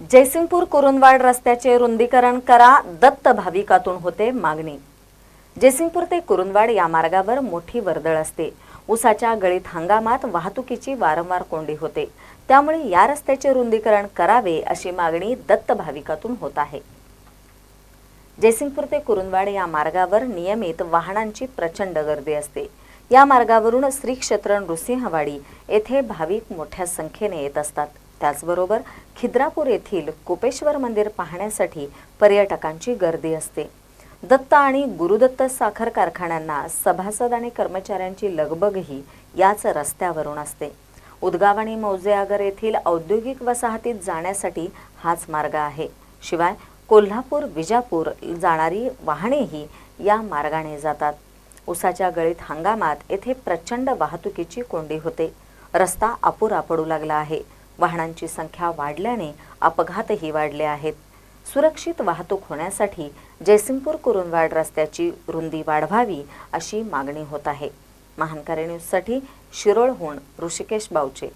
जयसिंगपूर कुरुंदवाड रस्त्याचे रुंदीकरण करा दत्त भाविकातून होते मागणी. जयसिंगपूर ते कुरुंदवाड या मार्गावर मोठी वर्दळ असते. उसाच्या गळीत हंगामात वाहतुकीची वारंवार कोंडी होते. त्यामुळे या रस्त्याचे रुंदीकरण करावे अशी मागणी दत्त भाविकातून होत आहे. जयसिंगपूर ते कुरुंदवाड या मार्गावर नियमित वाहनांची प्रचंड गर्दी असते. या मार्गावरून श्री क्षेत्र नृसिंहवाडी येथे भाविक मोठ्या संख्येने येत असतात. त्याचबरोबर खिद्रापूर येथील कोपेश्वर मंदिर पाहण्यासाठी पर्यटकांची गर्दी असते. दत्त आणि गुरुदत्त साखर कारखान्यांना सभासद आणि कर्मचाऱ्यांची लगबगही याच रस्त्यावरून असते. उदगाव आणि मौजेआगर येथील औद्योगिक वसाहतीत जाण्यासाठी हाच मार्ग आहे. शिवाय कोल्हापूर विजापूर जाणारी वाहनेही या मार्गाने जातात. उसाच्या गळीत हंगामात येथे प्रचंड वाहतुकीची कोंडी होते. रस्ता अपुरा पडू लागला आहे. वाहनांची संख्या वाढल्याने अपघातही वाढले आहेत. सुरक्षित वाहतूक होण्यासाठी जयसिंगपूर कुरुंदवाड रस्त्याची रुंदी वाढवावी अशी मागणी होत आहे. महानकारी न्यूजसाठी शिरोळहून ऋषिकेश बावचे.